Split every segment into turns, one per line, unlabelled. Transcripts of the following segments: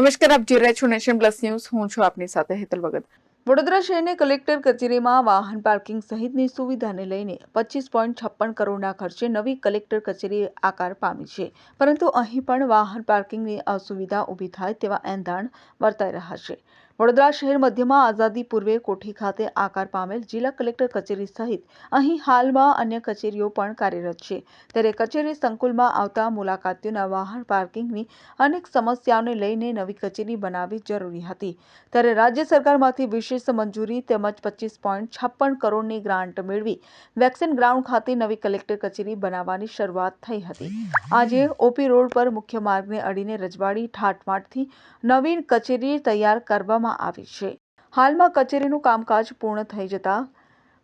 નમસ્કાર, આપ જોઈ રહ્યા છો નેશન પ્લસ ન્યૂઝ. હું છું આપની સાથે હેતલ ભગત. વડોદરા શહેરની કલેક્ટર કચેરીમાં વાહન પાર્કિંગ સહિતની સુવિધાને લઈને પચીસ પોઈન્ટ છપ્પન કરોડના ખર્ચે નવી કલેક્ટર કચેરી આકાર પામી છે. પરંતુ અહીં પણ વાહન પાર્કિંગની અસુવિધા ઊભી થાય તેવા એંધાણ વર્તાઈ રહ્યા છે. વડોદરા શહેર મધ્યમાં આઝાદી પૂર્વે કોઠી ખાતે આકાર પામેલ જિલ્લા કલેક્ટર કચેરી સહિત અહીં હાલમાં અન્ય કચેરીઓ પણ કાર્યરત છે. ત્યારે કચેરી સંકુલમાં આવતા મુલાકાતીઓના વાહન પાર્કિંગની અનેક સમસ્યાઓને લઈને નવી કચેરી બનાવવી જરૂરી હતી. ત્યારે રાજ્ય સરકારમાંથી વિશેષ મંજૂરી તેમજ પચીસ પોઈન્ટ છપ્પન કરોડની ગ્રાન્ટ મેળવી વેક્સિન ગ્રાઉન્ડ ખાતે નવી કલેક્ટર કચેરી બનાવવાની શરૂઆત થઈ હતી. આજે ઓપી રોડ પર મુખ્ય માર્ગને અડીને રજવાડી ઠાટમાટથી નવીન કચેરી તૈયાર કરવામાં આવી છે. હાલમાં કચેરીનું કામકાજ પૂર્ણ થઈ જતા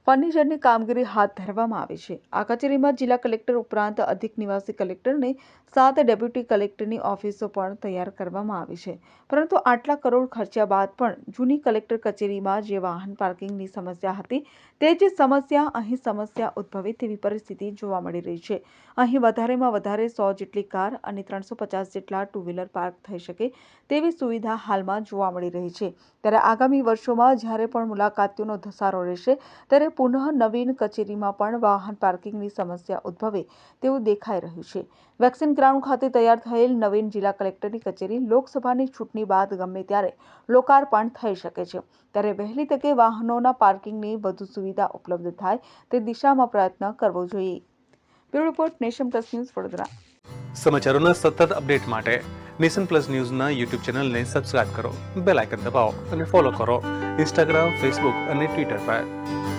ફર્નિચરની કામગીરી હાથ ધરવામાં આવી છે. આ કચેરીમાં જિલ્લા કલેક્ટર ઉપરાંત અધિક નિવાસી કલેક્ટરને સાત ડેપ્યુટી કલેક્ટરની ઓફિસો પણ તૈયાર કરવામાં આવી છે. પરંતુ આટલા કરોડ ખર્ચ્યા બાદ પણ જૂની કલેક્ટર કચેરીમાં જે વાહન પાર્કિંગની સમસ્યા હતી, તે જ સમસ્યા અહીં સમસ્યા ઉદ્ભવે તેવી પરિસ્થિતિ જોવા મળી રહી છે. અહીં વધારેમાં વધારે સો જેટલી કાર અને ત્રણસો પચાસ જેટલા ટુ વ્હીલર પાર્ક થઈ શકે તેવી સુવિધા હાલમાં જોવા મળી રહી છે. ત્યારે આગામી વર્ષોમાં જ્યારે પણ મુલાકાતીઓનો ધસારો રહેશે, ત્યારે પુનઃ નવીન કચેરીમાં પણ વાહન પાર્કિંગની સમસ્યા ઉદ્ભવે તેવું દેખાઈ રહ્યું છે. વેક્સિન ગ્રાઉન્ડ ખાતે તૈયાર થયેલ નવીન જિલ્લા કલેક્ટરની કચેરી લોકસભાની ચૂંટણી બાદ ગમે ત્યારે લોકાર્પણ થઈ શકે છે. ત્યારે વહેલી તકે વાહનોના પાર્કિંગની વધુ સુવિધા ઉપલબ્ધ થાય તે દિશામાં પ્રયત્ન કરવો જોઈએ. Bureau report, nation plus news, Vadodara.
સમાચારોના સતત અપડેટ માટે નેશન પ્લસ ન્યૂઝના યુટ્યુબ ચેનલને સબસ્ક્રાઇબ કરો, બેલ આઇકન દબાવો અને ફોલો કરો ઇન્સ્ટાગ્રામ, ફેસબુક અને ટ્વિટર પર.